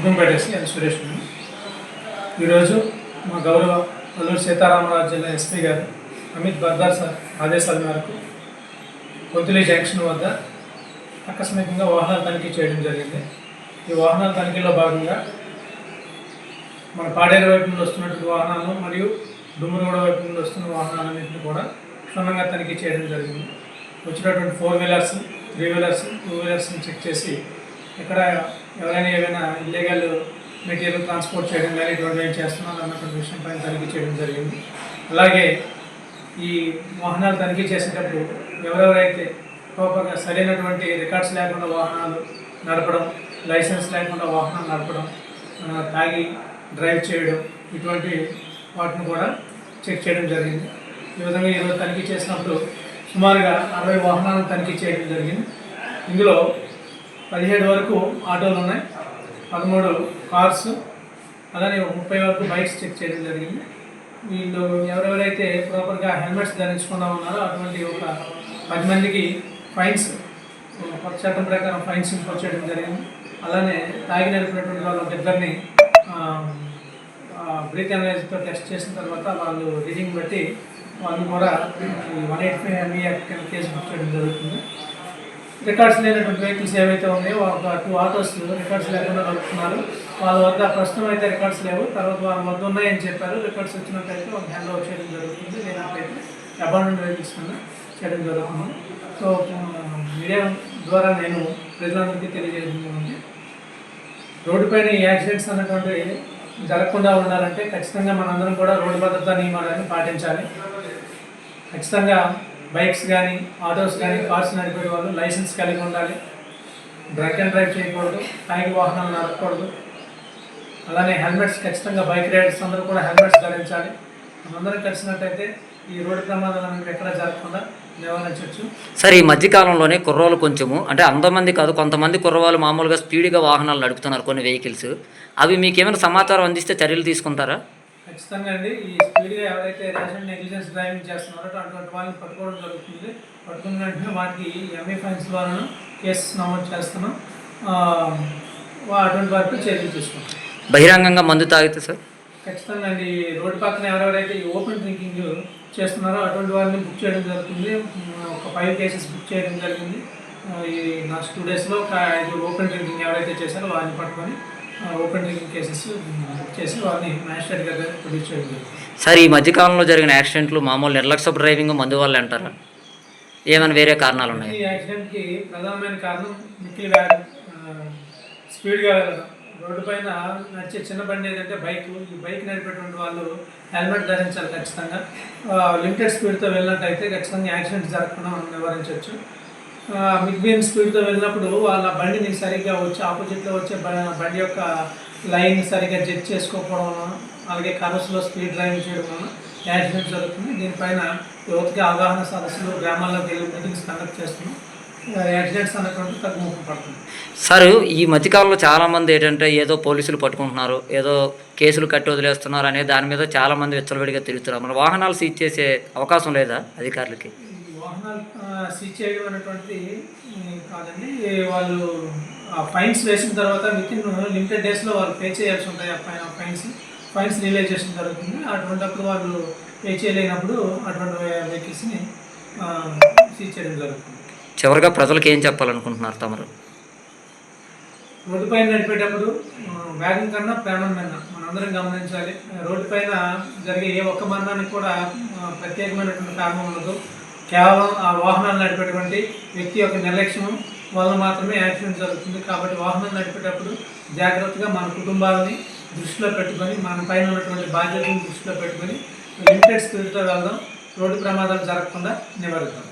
కుటుంబపేట పెట్టేసి నేను సురేష్ గారు. ఈరోజు మా గౌరవ అల్లూరు సీతారామరాజు జిల్లా ఎస్పీ గారు అమిత్ బర్దార్ సార్ ఆదేశాల మేరకు కొద్దిలీ జంక్షన్ వద్ద ఆకస్మికంగా వాహనాలు తనిఖీ చేయడం జరిగింది. ఈ వాహనాల తనిఖీలో భాగంగా మన పాడేరు వైపు నుండి వస్తున్నటువంటి వాహనాలు మరియు డుమ్మరగూడ వైపు నుండి వస్తున్న వాహనాలన్నింటినీ కూడా క్షుణ్ణంగా తనిఖీ చేయడం జరిగింది. వచ్చినటువంటి four wheelers three wheelers two వీలర్స్ని check చేసి ఇక్కడ ఎవరైనా ఏమైనా ఇల్లీగల్ మెటీరియల్ ట్రాన్స్పోర్ట్ చేయడం కానీ ఇటువంటి ఏం చేస్తున్నారు అన్నటువంటి విషయం పైన తనిఖీ చేయడం జరిగింది. అలాగే ఈ వాహనాలు తనిఖీ చేసేటప్పుడు ఎవరెవరైతే కోపంగా సరైనటువంటి రికార్డ్స్ లేకుండా వాహనాలు నడపడం లైసెన్స్ లేకుండా వాహనాలు నడపడం తాగి డ్రైవ్ చేయడం ఇటువంటి వాటిని కూడా చెక్ చేయడం జరిగింది. ఈ విధంగా ఈరోజు తనిఖీ చేసినప్పుడు సుమారుగా అరవై వాహనాలను తనిఖీ చేయడం జరిగింది. ఇందులో పదిహేడు వరకు ఆటోలు ఉన్నాయి. పదమూడు కార్స్. అలానే ముప్పై వరకు బైక్స్ చెక్ చేయడం జరిగింది. వీళ్ళు ఎవరెవరైతే ప్రాపర్గా హెల్మెట్స్ ధరించకుండా ఉన్నారో అటువంటి ఒక పది మందికి ఫైన్స్ కొత్త చట్టం ప్రకారం ఫైన్స్ ఇంపోజ్ చేయడం జరిగింది. అలానే తాగి నడిపినటువంటి వాళ్ళ ఇద్దరిని బ్రీత్ అనలైజ్తో టెస్ట్ చేసిన తర్వాత వాళ్ళు రీడింగ్ బట్టి వాళ్ళు కూడా one eight five MV act కింద కేసు బుక్ చేయడం జరుగుతుంది. రికార్డ్స్ లేనటువంటి వెహికల్స్ ఏవైతే ఉన్నాయో ఒక టూ ఆటోస్ రికార్డ్స్ లేకుండా కలుపుతున్నారు వాళ్ళ వద్ద ప్రస్తుతం అయితే రికార్డ్స్ లేవు. తర్వాత వాళ్ళ వద్ద ఉన్నాయని చెప్పారు. రికార్డ్స్ వచ్చినట్టయితే ఒక హ్యాండ్ ఓవర్ చేయడం జరుగుతుంది. లేనట్లయితే అబాండెంట్ వెహికల్స్ కింద చేయడం జరుగుతుంది. సో మీడియా ద్వారా నేను ప్రజలందరికీ తెలియజేస్తుంది రోడ్డుపైన ఈ యాక్సిడెంట్స్ అన్నటువంటి జరగకుండా ఉండాలంటే ఖచ్చితంగా మనందరం కూడా రోడ్డు భద్రతా నియమాలను పాటించాలి. ఖచ్చితంగా బైక్స్ కానీ ఆటోస్ కానీ కార్స్ నడిపే వాళ్ళు లైసెన్స్ కలిగి ఉండాలి. డ్రంక్ అండ్ డ్రైవ్ చేయకూడదు తాగి వాహనాలు నడపకూడదు. అలానే హెల్మెట్స్ ఖచ్చితంగా బైక్ రైడర్స్ అందరూ కూడా హెల్మెట్స్ ధరించాలి. మనందరం కలిసినట్టయితే ఈ రోడ్డు ప్రమాదాలు అనేవి ఎక్కడ జరగకుండా నివారించవచ్చు. సార్ ఈ మధ్యకాలంలోనే కుర్రోలు కొంచెము అంటే అంతమంది కాదు కొంతమంది కుర్రవాళ్ళు మామూలుగా స్పీడ్గా వాహనాలు నడుపుతున్నారు కొన్ని వెహికల్స్. అవి మీకు ఏమైనా సమాచారం అందిస్తే చర్యలు తీసుకుంటారా? ఖచ్చితంగా అండి. ఈ స్పీడ్గా ఎవరైతే ర్యాషన్ నెగ్లిజెన్స్ డ్రైవింగ్ చేస్తున్నారో అటువంటి వాళ్ళని పట్టుకోవడం జరుగుతుంది. పట్టుకున్న వెంటనే వాటికి ఎంఏ ఫైన్స్ ద్వారా కేసు నమోదు చేస్తున్నాం. అటువంటి వారికి చర్యలు తీసుకుంటాం బహిరంగంగా మందు తాగితే సార్? ఖచ్చితంగా అండి. రోడ్డు పక్కన ఎవరెవరైతే ఈ ఓపెన్ డ్రింకింగ్ చేస్తున్నారో అటువంటి వారిని బుక్ చేయడం జరుగుతుంది. ఒక ఫైవ్ కేసెస్ బుక్ చేయడం జరిగింది. ఈ లాస్ట్ టూ డేస్లో ఒక ఐదు ఓపెన్ డ్రింకింగ్ ఎవరైతే చేశారో వారిని పట్టుకొని ఓపెన్ డ్రింకింగ్ కేసెస్ చేసి వారిని మ్యాజిస్ట్రేట్ గారి ప్రొడ్యూస్ చేయడం సార్ ఈ మధ్యకాలంలో జరిగిన యాక్సిడెంట్లు మామూలు నిర్లక్ష్య డ్రైవింగ్ మందు వల్ల అంటారా? ఏమైనా వేరే కారణాలు ఉన్నాయి? ఈ యాక్సిడెంట్కి ప్రధానమైన కారణం మిక్కిలి వేగం ఆ, స్పీడ్గా వెళ్ళడం రోడ్డు పైన నడిచే చిన్న బండి ఏదంటే బైక్ ఈ బైక్ నడిపేటువంటి వాళ్ళు హెల్మెట్ ధరించాలి ఖచ్చితంగా. లిమిటెడ్ స్పీడ్తో వెళ్ళినట్టయితే ఖచ్చితంగా యాక్సిడెంట్ జరగకుండా మనం నివారించవచ్చు. మిగ్బీన్ స్పీడ్తో వెళ్ళినప్పుడు వాళ్ళ బండిని సరిగ్గా వచ్చి ఆపోజిట్లో వచ్చే బండి యొక్క లైన్ సరిగ్గా జడ్జ్ చేసుకోకపోవడం వలన అలాగే కర్వ్స్లో స్పీడ్ డ్రైవింగ్ చేయడం వలన యాక్సిడెంట్ జరుగుతుంది. దీనిపైన యువతకి అవగాహన సదస్సులు గ్రామాల్లోకి వెళ్ళి మీటింగ్స్ కండక్ట్ చేస్తున్నాం. యాక్సిడెంట్స్ సార్ ఈ మధ్యకాలంలో చాలామంది ఏంటంటే ఏదో పోలీసులు పట్టుకుంటున్నారు ఏదో కేసులు కట్టి వదిలేస్తున్నారు అనే దాని మీద చాలామంది విచ్చలవిడిగా తిరుగుతున్నారు. మన వాహనాలు సీజ్ చేసే అవకాశం లేదా అధికారులకి? వాహనాలు సీజ్ చేయడం అనేటువంటిది కాదండి. వాళ్ళు ఫైన్స్ వేసిన తర్వాత విత్ ఇన్ లిమిటెడ్ డేస్లో వాళ్ళు పే చేయాల్సి ఉంటాయి ఆ ఫైన్ ఫైన్స్. ఫైన్స్ రియలైజేషన్ జరుగుతుంది. అటువంటిప్పుడు వాళ్ళు పే చేయలేనప్పుడు అటువంటి వెహికల్స్ని సీజ్ చేయడం జరుగుతుంది. చివరిగా ప్రజలకు ఏం చెప్పాలనుకుంటున్నారు తమరు? రోడ్డు పైన నడిపేటప్పుడు ఆ, వేగం కన్నా ప్రాణం కన్నా మనందరం గమనించాలి. రోడ్డు పైన జరిగే ఏ ఒక్క మరణానికి కూడా ఆ, ప్రత్యేకమైనటువంటి కారణం ఉండదు. కేవలం ఆ వాహనాన్ని నడిపేటువంటి వ్యక్తి యొక్క నిర్లక్ష్యం వల్ల మాత్రమే యాక్సిడెంట్ జరుగుతుంది. కాబట్టి వాహనం నడిపేటప్పుడు జాగ్రత్తగా మన కుటుంబాలని దృష్టిలో పెట్టుకొని మన పైన ఉన్నటువంటి బాధ్యతలను దృష్టిలో పెట్టుకొని లిమిటెడ్ స్పీడ్తో వెళ్దాం. రోడ్డు ప్రమాదాలు జరగకుండా నివారిద్దాం.